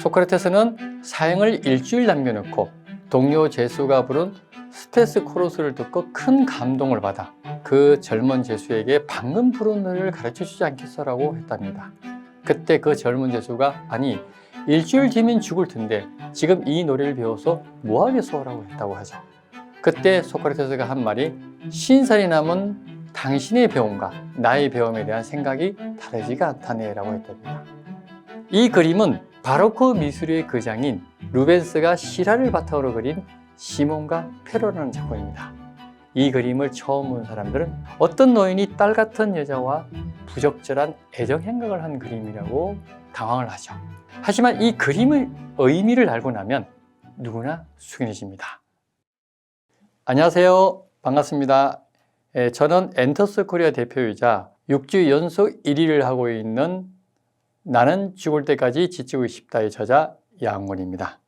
소크라테스는 사형을 일주일 남겨놓고 동료 제수가 부른 스테스 코러스를 듣고 큰 감동을 받아 그 젊은 제수에게 방금 부른 노래를 가르쳐 주지 않겠어라고 했답니다. 그때 그 젊은 제수가 아니 일주일 뒤면 죽을 텐데 지금 이 노래를 배워서 뭐 하겠소라고 했다고 하죠. 그때 소크라테스가 한 말이 신살이 남은 당신의 배움과 나의 배움에 대한 생각이 다르지가 않다네라고 했답니다. 이 그림은 바로크 미술의 거장인 루벤스가 실화를 바탕으로 그린 시몬과 페로라는 작품입니다. 이 그림을 처음 본 사람들은 어떤 노인이 딸 같은 여자와 부적절한 애정 행각을 한 그림이라고 당황을 하죠. 하지만 이 그림의 의미를 알고 나면 누구나 숙연해집니다. 안녕하세요. 반갑습니다. 예, 저는 엔터스 코리아 대표이자 6주 연속 1위를 하고 있는 나는 죽을 때까지 지치고 싶다의 저자 양원입니다.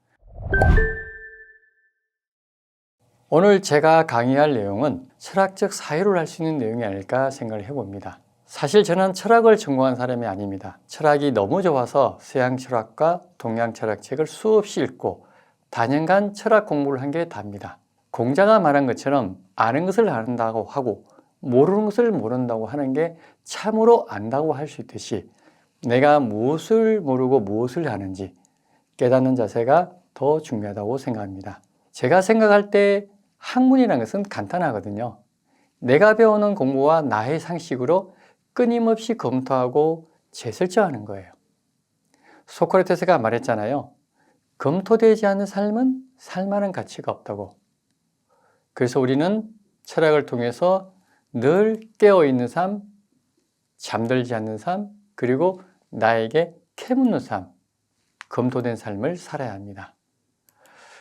오늘 제가 강의할 내용은 철학적 사유를 할 수 있는 내용이 아닐까 생각을 해봅니다. 사실 저는 철학을 전공한 사람이 아닙니다. 철학이 너무 좋아서 서양 철학과 동양 철학 책을 수없이 읽고 단연간 철학 공부를 한 게 답니다. 공자가 말한 것처럼 아는 것을 안다고 하고 모르는 것을 모른다고 하는 게 참으로 안다고 할 수 있듯이 내가 무엇을 모르고 무엇을 아는지 깨닫는 자세가 더 중요하다고 생각합니다. 제가 생각할 때 학문이라는 것은 간단하거든요. 내가 배우는 공부와 나의 상식으로 끊임없이 검토하고 재설정하는 거예요. 소크라테스가 말했잖아요. 검토되지 않는 삶은 살만한 가치가 없다고. 그래서 우리는 철학을 통해서 늘 깨어있는 삶, 잠들지 않는 삶, 그리고 나에게 캐묻는 삶, 검토된 삶을 살아야 합니다.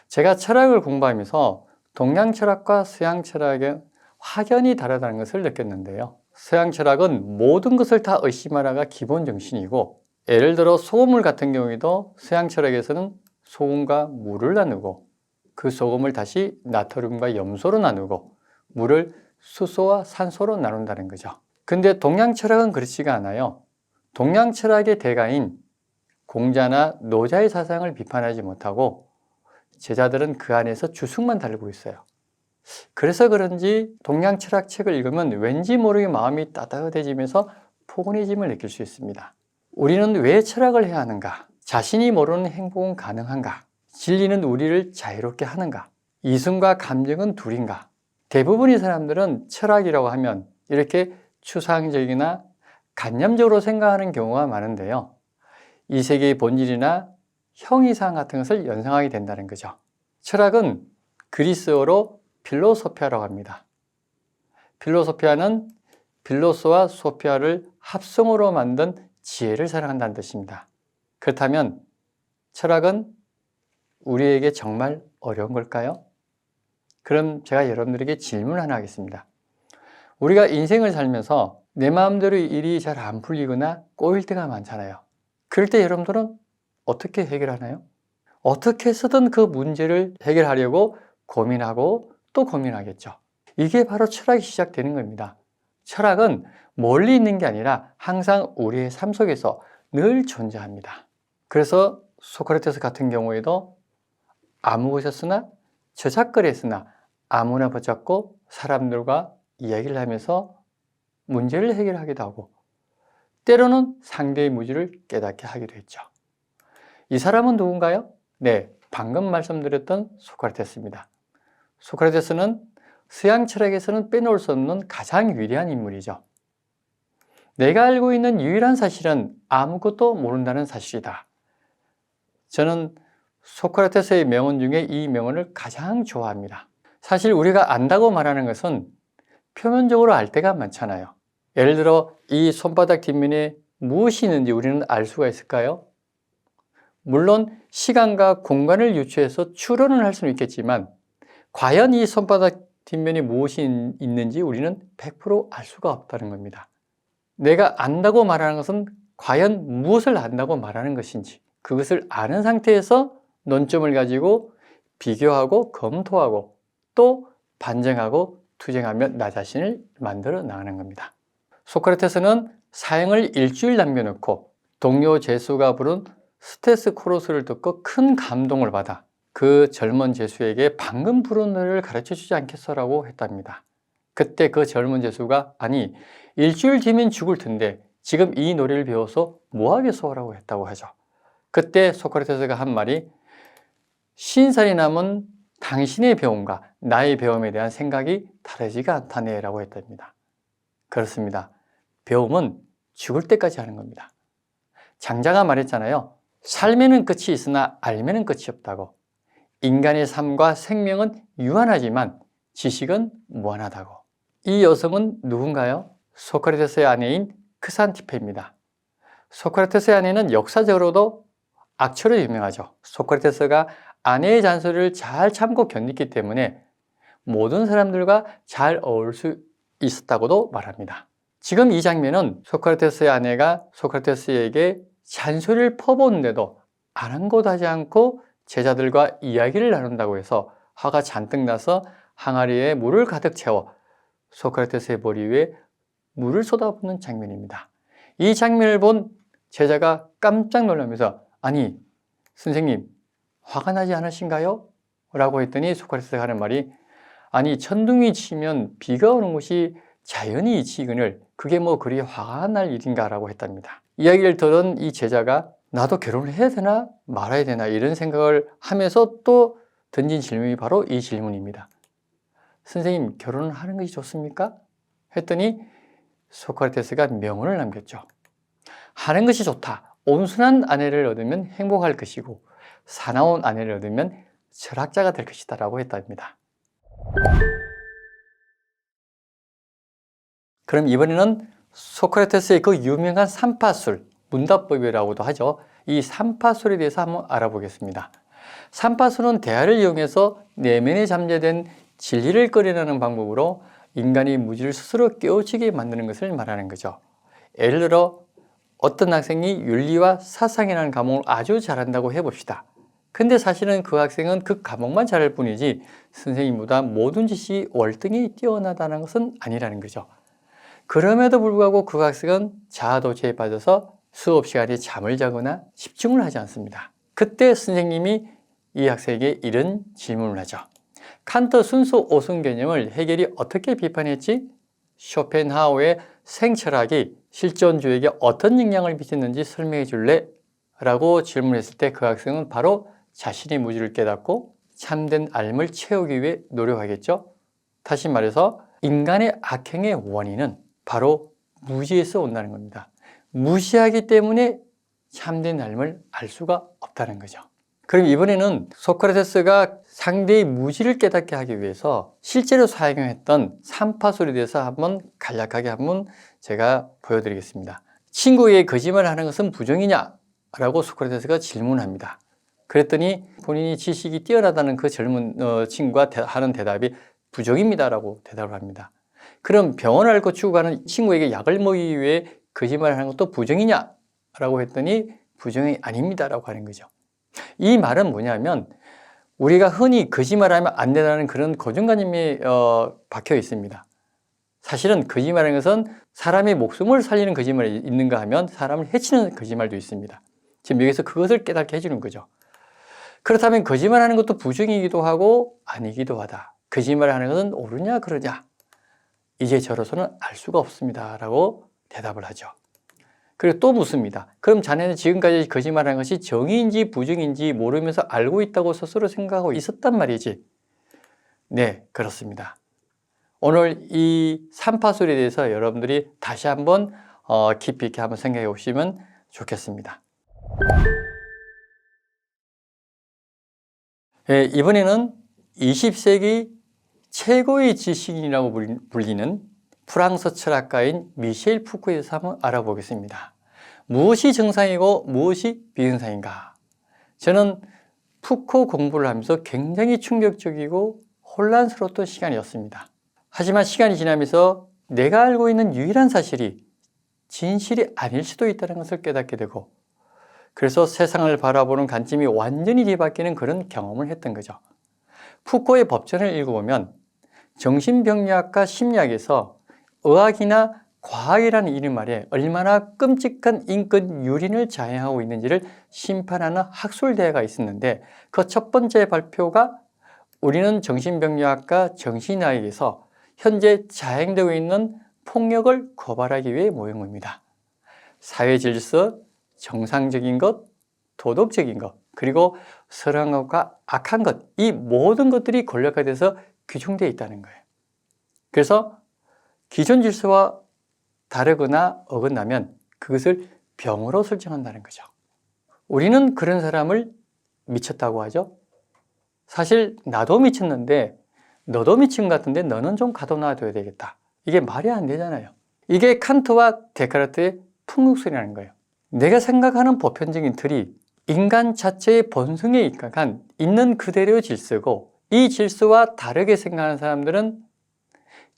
제가 철학을 공부하면서 동양 철학과 서양 철학의 확연히 다르다는 것을 느꼈는데요. 서양 철학은 모든 것을 다 의심하라가 기본 정신이고, 예를 들어 소금물 같은 경우에도 서양 철학에서는 소금과 물을 나누고, 그 소금을 다시 나트륨과 염소로 나누고, 물을 수소와 산소로 나눈다는 거죠. 근데 동양 철학은 그렇지가 않아요. 동양 철학의 대가인 공자나 노자의 사상을 비판하지 못하고 제자들은 그 안에서 주승만 달고 있어요. 그래서 그런지 동양 철학 책을 읽으면 왠지 모르게 마음이 따뜻해지면서 포근해짐을 느낄 수 있습니다. 우리는 왜 철학을 해야 하는가? 자신이 모르는 행복은 가능한가? 진리는 우리를 자유롭게 하는가? 이성과 감정은 둘인가? 대부분의 사람들은 철학이라고 하면 이렇게 추상적이나 간념적으로 생각하는 경우가 많은데요. 이 세계의 본질이나 형이상 같은 것을 연상하게 된다는 거죠. 철학은 그리스어로 필로소피아라고 합니다. 필로소피아는 필로소와 소피아를 합성으로 만든 지혜를 사랑한다는 뜻입니다. 그렇다면 철학은 우리에게 정말 어려운 걸까요? 그럼 제가 여러분들에게 질문 하나 하겠습니다. 우리가 인생을 살면서 내 마음대로 일이 잘 안 풀리거나 꼬일 때가 많잖아요. 그럴 때 여러분들은 어떻게 해결하나요? 어떻게 해서든 그 문제를 해결하려고 고민하고 또 고민하겠죠. 이게 바로 철학이 시작되는 겁니다. 철학은 멀리 있는 게 아니라 항상 우리의 삶 속에서 늘 존재합니다. 그래서 소크라테스 같은 경우에도 아무 곳에 쓰나 저작거리에 쓰나 아무나 붙잡고 사람들과 이야기를 하면서 문제를 해결하기도 하고 때로는 상대의 무지를 깨닫게 하기도 했죠. 이 사람은 누군가요? 네, 방금 말씀드렸던 소크라테스입니다. 소크라테스는 서양 철학에서는 빼놓을 수 없는 가장 위대한 인물이죠. 내가 알고 있는 유일한 사실은 아무것도 모른다는 사실이다. 저는 소크라테스의 명언 중에 이 명언을 가장 좋아합니다. 사실 우리가 안다고 말하는 것은 표면적으로 알 때가 많잖아요. 예를 들어 이 손바닥 뒷면에 무엇이 있는지 우리는 알 수가 있을까요? 물론 시간과 공간을 유추해서 추론을 할 수는 있겠지만 과연 이 손바닥 뒷면에 무엇이 있는지 우리는 100%알 수가 없다는 겁니다. 내가 안다고 말하는 것은 과연 무엇을 안다고 말하는 것인지 그것을 아는 상태에서 논점을 가지고 비교하고 검토하고 또 반증하고 투쟁하며 나 자신을 만들어 나가는 겁니다. 소크라테스는 사형을 일주일 남겨놓고 동료 제수가 부른 스테스 코러스를 듣고 큰 감동을 받아 그 젊은 제수에게 방금 부른 노래를 가르쳐 주지 않겠어라고 했답니다. 그때 그 젊은 제수가 아니 일주일 뒤면 죽을 텐데 지금 이 노래를 배워서 뭐 하겠소라고 했다고 하죠. 그때 소크라테스가 한 말이 신살이 남은 당신의 배움과 나의 배움에 대한 생각이 다르지가 않다네라고 했답니다. 그렇습니다. 배움은 죽을 때까지 하는 겁니다. 장자가 말했잖아요. 삶에는 끝이 있으나 알면은 끝이 없다고. 인간의 삶과 생명은 유한하지만 지식은 무한하다고. 이 여성은 누군가요? 소크라테스의 아내인 크산티페입니다. 소크라테스의 아내는 역사적으로도 악처로 유명하죠. 소크라테스가 아내의 잔소리를 잘 참고 견디기 때문에 모든 사람들과 잘 어울릴 수 있었다고도 말합니다. 지금 이 장면은 소크라테스의 아내가 소크라테스에게 잔소리를 퍼보는데도 아랑곳하지 않고 제자들과 이야기를 나눈다고 해서 화가 잔뜩 나서 항아리에 물을 가득 채워 소크라테스의 머리 위에 물을 쏟아붓는 장면입니다. 이 장면을 본 제자가 깜짝 놀라면서 아니 선생님 화가 나지 않으신가요? 라고 했더니 소크라테스가 하는 말이 아니 천둥이 치면 비가 오는 것이 자연이 이치거늘 그게 뭐 그리 화가 날 일인가 라고 했답니다. 이야기를 들은 이 제자가 나도 결혼을 해야 되나 말아야 되나 이런 생각을 하면서 또 던진 질문이 바로 이 질문입니다. 선생님 결혼을 하는 것이 좋습니까? 했더니 소크라테스가 명언을 남겼죠. 하는 것이 좋다. 온순한 아내를 얻으면 행복할 것이고 사나운 아내를 얻으면 철학자가 될 것이다 라고 했답니다. 그럼 이번에는 소크라테스의 그 유명한 삼파술, 문답법이라고도 하죠. 이 삼파술에 대해서 한번 알아보겠습니다. 삼파술은 대화를 이용해서 내면에 잠재된 진리를 꺼내라는 방법으로 인간이 무지를 스스로 깨우치게 만드는 것을 말하는 거죠. 예를 들어 어떤 학생이 윤리와 사상이라는 과목을 아주 잘한다고 해봅시다. 근데 사실은 그 학생은 그 과목만 잘할 뿐이지 선생님보다 모든 지식이 월등히 뛰어나다는 것은 아니라는 거죠. 그럼에도 불구하고 그 학생은 자아도취에 빠져서 수업 시간에 잠을 자거나 집중을 하지 않습니다. 그때 선생님이 이 학생에게 이런 질문을 하죠. 칸트 순수 오순 개념을 해결이 어떻게 비판했지? 쇼펜하우의 생철학이 실존주에게 어떤 영향을 미쳤는지 설명해 줄래? 라고 질문했을 때 그 학생은 바로 자신의 무지를 깨닫고 참된 알을 채우기 위해 노력하겠죠. 다시 말해서 인간의 악행의 원인은 바로 무지에서 온다는 겁니다. 무시하기 때문에 참된 알을 알 수가 없다는 거죠. 그럼 이번에는 소크라테스가 상대의 무지를 깨닫게 하기 위해서 실제로 사용했던 삼파술에 대해서 한번 간략하게 한번 제가 보여드리겠습니다. 친구에게 거짓말을 하는 것은 부정이냐? 라고 소크라테스가 질문합니다. 그랬더니 본인이 지식이 뛰어나다는 그 젊은 어, 친구가 대, 하는 대답이 부정입니다라고 대답을 합니다. 그럼 병원을 앓고 죽어가는 친구에게 약을 먹이기 위해 거짓말을 하는 것도 부정이냐? 라고 했더니 부정이 아닙니다라고 하는 거죠. 이 말은 뭐냐면 우리가 흔히 거짓말하면 안 된다는 그런 고정관념이 어, 박혀 있습니다. 사실은 거짓말하는 것은 사람의 목숨을 살리는 거짓말이 있는가 하면 사람을 해치는 거짓말도 있습니다. 지금 여기서 그것을 깨닫게 해주는 거죠. 그렇다면 거짓말하는 것도 부정이기도 하고 아니기도 하다. 거짓말하는 것은 옳으냐 그러냐. 이제 저로서는 알 수가 없습니다. 라고 대답을 하죠. 그리고 또 묻습니다. 그럼 자네는 지금까지 거짓말한 것이 정의인지 부정인지 모르면서 알고 있다고 스스로 생각하고 있었단 말이지. 네, 그렇습니다. 오늘 이 삼파술에 대해서 여러분들이 다시 한번 어, 깊이 있게 한번 생각해 보시면 좋겠습니다. 네, 이번에는 20세기 최고의 지식인이라고 불리는 프랑스 철학가인 미셸 푸코에 대해서 한번 알아보겠습니다. 무엇이 정상이고 무엇이 비정상인가? 저는 푸코 공부를 하면서 굉장히 충격적이고 혼란스러웠던 시간이었습니다. 하지만 시간이 지나면서 내가 알고 있는 유일한 사실이 진실이 아닐 수도 있다는 것을 깨닫게 되고 그래서 세상을 바라보는 관점이 완전히 뒤바뀌는 그런 경험을 했던 거죠. 푸코의 법전을 읽어보면 정신병리학과 심리학에서 의학이나 과학이라는 이름 말에 얼마나 끔찍한 인권 유린을 자행하고 있는지를 심판하는 학술대회가 있었는데 그 첫 번째 발표가 우리는 정신병리학과 정신의학에서 현재 자행되고 있는 폭력을 고발하기 위해 모인 겁니다. 사회 질서, 정상적인 것, 도덕적인 것, 그리고 선한 것과 악한 것, 이 모든 것들이 권력화 돼서 규정되어 있다는 거예요. 그래서 기존 질서와 다르거나 어긋나면 그것을 병으로 설정한다는 거죠. 우리는 그런 사람을 미쳤다고 하죠. 사실 나도 미쳤는데 너도 미친 것 같은데 너는 좀 가둬놔둬야 되겠다. 이게 말이 안 되잖아요. 이게 칸트와 데카르트의 풍국설이라는 거예요. 내가 생각하는 보편적인 틀이 인간 자체의 본성에 입각한 있는 그대로의 질서고 이 질서와 다르게 생각하는 사람들은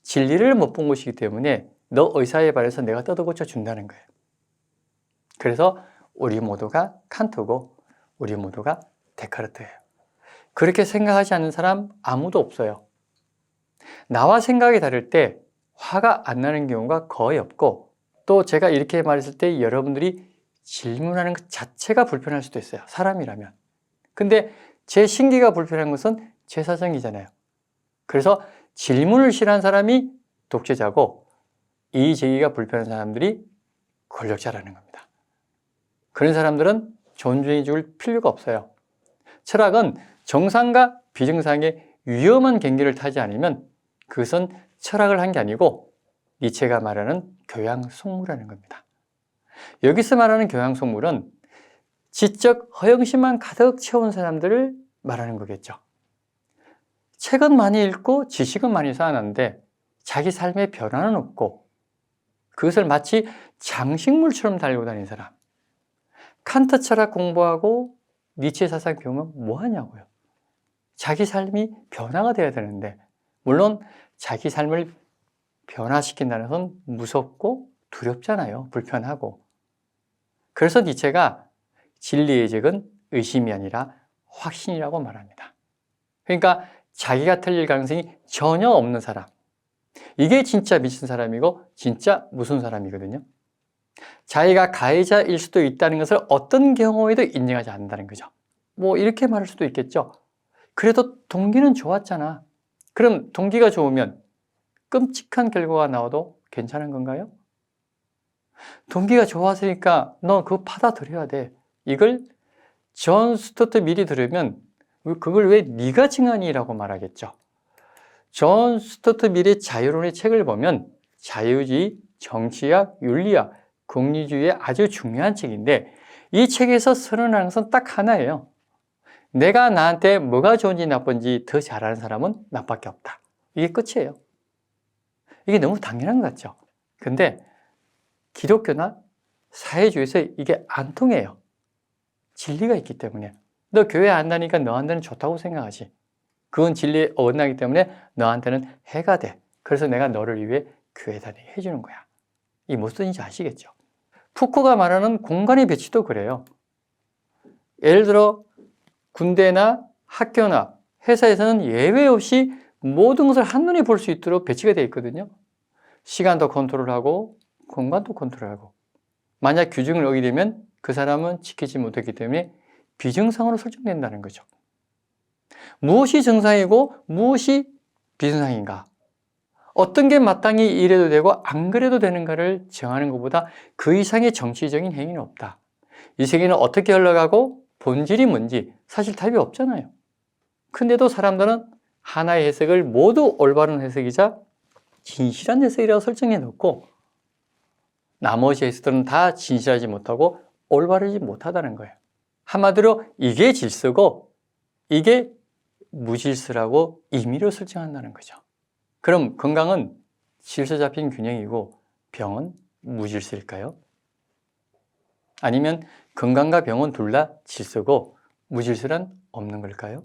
진리를 못 본 것이기 때문에 너 의사에 반해서 내가 뜯어고쳐 준다는 거예요. 그래서 우리 모두가 칸트고 우리 모두가 데카르트예요. 그렇게 생각하지 않는 사람 아무도 없어요. 나와 생각이 다를 때 화가 안 나는 경우가 거의 없고 또 제가 이렇게 말했을 때 여러분들이 질문하는 것 자체가 불편할 수도 있어요. 사람이라면. 근데 제 신기가 불편한 것은 제 사정이잖아요. 그래서 질문을 싫어하는 사람이 독재자고 이 제기가 불편한 사람들이 권력자라는 겁니다. 그런 사람들은 존중해 줄 필요가 없어요. 철학은 정상과 비정상의 위험한 경계를 타지 않으면 그것은 철학을 한 게 아니고 니체가 말하는 교양 속물이라는 겁니다. 여기서 말하는 교양 속물은 지적 허영심만 가득 채운 사람들을 말하는 거겠죠. 책은 많이 읽고 지식은 많이 쌓아놨는데 자기 삶에 변화는 없고 그것을 마치 장식물처럼 달고 다니는 사람. 칸트 철학 공부하고 니체 사상 배우면 뭐 하냐고요. 자기 삶이 변화가 돼야 되는데 물론 자기 삶을 변화시킨다는 건 무섭고 두렵잖아요. 불편하고. 그래서 니체가 진리의 적은 의심이 아니라 확신이라고 말합니다. 그러니까 자기가 틀릴 가능성이 전혀 없는 사람. 이게 진짜 미친 사람이고 진짜 무슨 사람이거든요. 자기가 가해자일 수도 있다는 것을 어떤 경우에도 인정하지 않는다는 거죠. 뭐 이렇게 말할 수도 있겠죠. 그래도 동기는 좋았잖아. 그럼 동기가 좋으면 끔찍한 결과가 나와도 괜찮은 건가요? 동기가 좋았으니까 너 그거 받아들여야 돼. 이걸 존 스토트 미리 들으면 그걸 왜 네가 증언이라고 말하겠죠. 존 스토트 밀의 자유론의 책을 보면 자유주의, 정치학, 윤리학, 공리주의의 아주 중요한 책인데 이 책에서 선언하는 것은 딱 하나예요. 내가 나한테 뭐가 좋은지 나쁜지 더 잘하는 사람은 나밖에 없다. 이게 끝이에요. 이게 너무 당연한 것 같죠. 근데 기독교나 사회주의에서 이게 안 통해요. 진리가 있기 때문에. 너 교회 안 다니까 너한테는 좋다고 생각하지. 그건 진리에 어긋나기 때문에 너한테는 해가 돼. 그래서 내가 너를 위해 교회 다니게 해주는 거야. 이 무슨 뜻인지 아시겠죠? 푸코가 말하는 공간의 배치도 그래요. 예를 들어 군대나 학교나 회사에서는 예외 없이 모든 것을 한눈에 볼 수 있도록 배치가 되어 있거든요. 시간도 컨트롤하고 공간도 컨트롤하고 만약 규정을 어기되면 그 사람은 지키지 못했기 때문에 비정상으로 설정된다는 거죠. 무엇이 정상이고 무엇이 비정상인가? 어떤 게 마땅히 이래도 되고 안 그래도 되는가를 정하는 것보다 그 이상의 정치적인 행위는 없다. 이 세계는 어떻게 흘러가고 본질이 뭔지 사실 답이 없잖아요. 근데도 사람들은 하나의 해석을 모두 올바른 해석이자 진실한 해석이라고 설정해 놓고 나머지 해석들은 다 진실하지 못하고 올바르지 못하다는 거예요. 한마디로 이게 질서고 이게 무질서라고 임의로 설정한다는 거죠. 그럼 건강은 질서 잡힌 균형이고 병은 무질서일까요? 아니면 건강과 병은 둘 다 질서고 무질서란 없는 걸까요?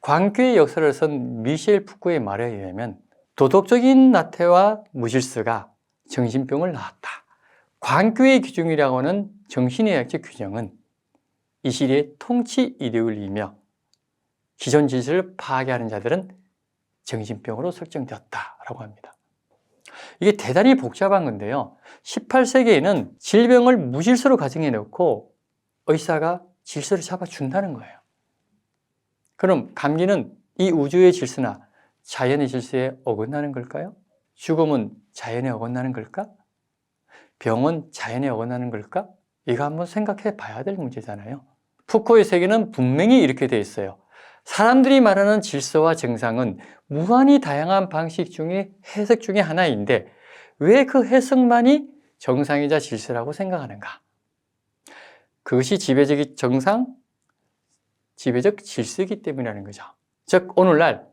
광교의 역사를 쓴 미셸 푸코의 말에 의하면 도덕적인 나태와 무질서가 정신병을 낳았다. 광교의 규정이라고 하는 정신의학적 규정은 이 시대의 통치 이데올리이며 기존 질서를 파괴하는 자들은 정신병으로 설정되었다라고 합니다. 이게 대단히 복잡한 건데요. 18세기에는 질병을 무질서로 가정해 놓고 의사가 질서를 잡아준다는 거예요. 그럼 감기는 이 우주의 질서나 자연의 질서에 어긋나는 걸까요? 죽음은 자연에 어긋나는 걸까? 병은 자연에 어긋나는 걸까? 이거 한번 생각해 봐야 될 문제잖아요. 푸코의 세계는 분명히 이렇게 돼 있어요. 사람들이 말하는 질서와 정상은 무한히 다양한 방식 중에 해석 중에 하나인데 왜 그 해석만이 정상이자 질서라고 생각하는가? 그것이 지배적 정상, 지배적 질서이기 때문이라는 거죠. 즉 오늘날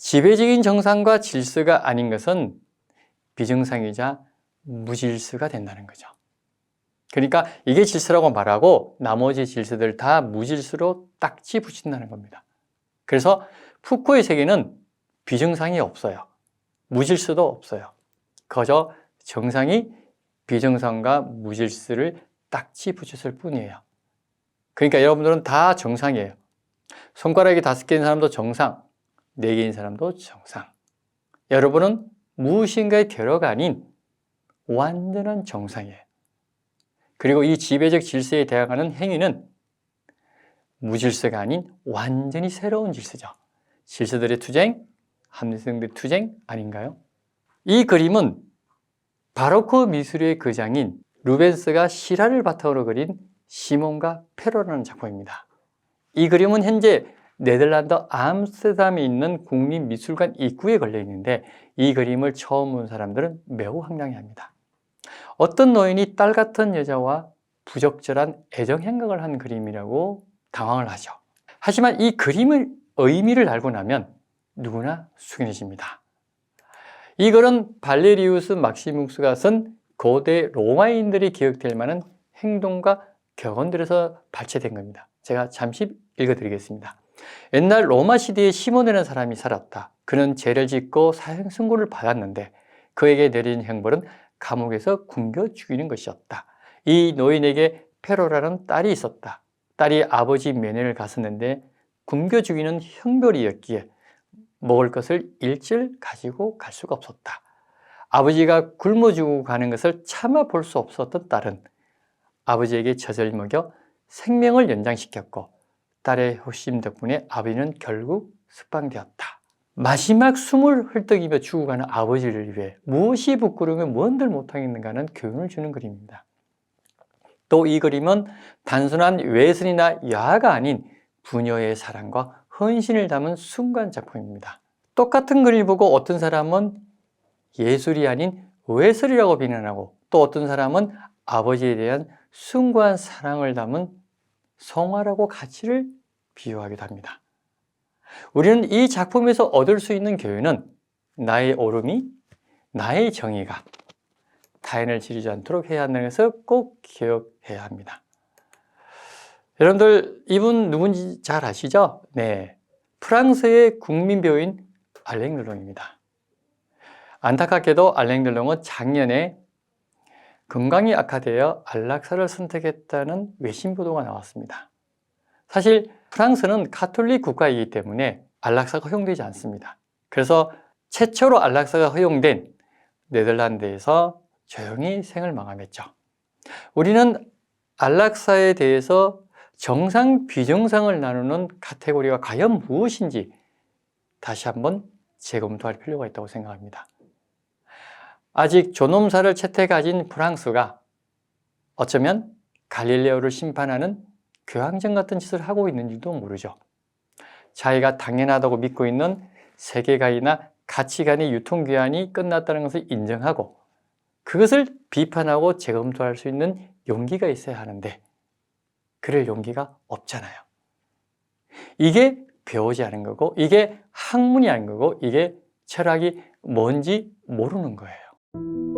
지배적인 정상과 질서가 아닌 것은 비정상이자 무질서가 된다는 거죠. 그러니까 이게 질서라고 말하고 나머지 질서들 다 무질서로 딱지 붙인다는 겁니다. 그래서 푸코의 세계는 비정상이 없어요. 무질서도 없어요. 그저 정상이 비정상과 무질서를 딱지 붙였을 뿐이에요. 그러니까 여러분들은 다 정상이에요. 손가락이 다섯 개인 사람도 정상, 네 개인 사람도 정상. 여러분은 무엇인가의 결여가 아닌 완전한 정상이에요. 그리고 이 지배적 질서에 대항하는 행위는 무질서가 아닌 완전히 새로운 질서죠. 질서들의 투쟁, 합리성들의 투쟁 아닌가요? 이 그림은 바로크 미술의 거장인 루벤스가 실화를 바탕으로 그린 시몬과 페로라는 작품입니다. 이 그림은 현재 네덜란드 암스테르담에 있는 국립미술관 입구에 걸려 있는데 이 그림을 처음 본 사람들은 매우 황당해합니다. 어떤 노인이 딸 같은 여자와 부적절한 애정 행각을 한 그림이라고 당황을 하죠. 하지만 이 그림의 의미를 알고 나면 누구나 숙연해집니다. 이 글은 발레리우스 막시묵스가 쓴 고대 로마인들이 기억될 만한 행동과 격언들에서 발췌된 겁니다. 제가 잠시 읽어드리겠습니다. 옛날 로마 시대에 시몬이라는 사람이 살았다. 그는 죄를 짓고 사형 선고를 받았는데 그에게 내린 형벌은 감옥에서 굶겨 죽이는 것이었다. 이 노인에게 페로라는 딸이 있었다. 딸이 아버지 면회를 갔었는데 굶겨 죽이는 형벌이었기에 먹을 것을 일절 가지고 갈 수가 없었다. 아버지가 굶어 죽고 가는 것을 참아 볼 수 없었던 딸은 아버지에게 젖을 먹여 생명을 연장시켰고 딸의 효심 덕분에 아버지는 결국 석방되었다. 마지막 숨을 헐떡이며 죽어가는 아버지를 위해 무엇이 부끄러우면 뭔들 못하겠는가는 교훈을 주는 그림입니다. 또 이 그림은 단순한 외선이나 야가 아닌 부녀의 사랑과 헌신을 담은 순간 작품입니다. 똑같은 그림을 보고 어떤 사람은 예술이 아닌 외설이라고 비난하고 또 어떤 사람은 아버지에 대한 숭고한 사랑을 담은 성화라고 가치를 비유하기도 합니다. 우리는 이 작품에서 얻을 수 있는 교훈은 나의 오름이, 나의 정의가 타인을 지르지 않도록 해야 한다는 것을 꼭 기억해야 합니다. 여러분들 이분 누군지 잘 아시죠? 네, 프랑스의 국민 배우인 알랭 르롱입니다. 안타깝게도 알랭 르롱은 작년에 건강이 악화되어 안락사를 선택했다는 외신 보도가 나왔습니다. 사실 프랑스는 카톨릭 국가이기 때문에 안락사가 허용되지 않습니다. 그래서 최초로 안락사가 허용된 네덜란드에서 조용히 생을 마감했죠. 우리는 안락사에 대해서 정상, 비정상을 나누는 카테고리가 과연 무엇인지 다시 한번 재검토할 필요가 있다고 생각합니다. 아직 존엄사를 채택 가진 프랑스가 어쩌면 갈릴레오를 심판하는 교황전 같은 짓을 하고 있는지도 모르죠. 자기가 당연하다고 믿고 있는 세계관이나 가치관의 유통기한이 끝났다는 것을 인정하고 그것을 비판하고 재검토할 수 있는 용기가 있어야 하는데 그럴 용기가 없잖아요. 이게 배우지 않은 거고 이게 학문이 아닌 거고 이게 철학이 뭔지 모르는 거예요. you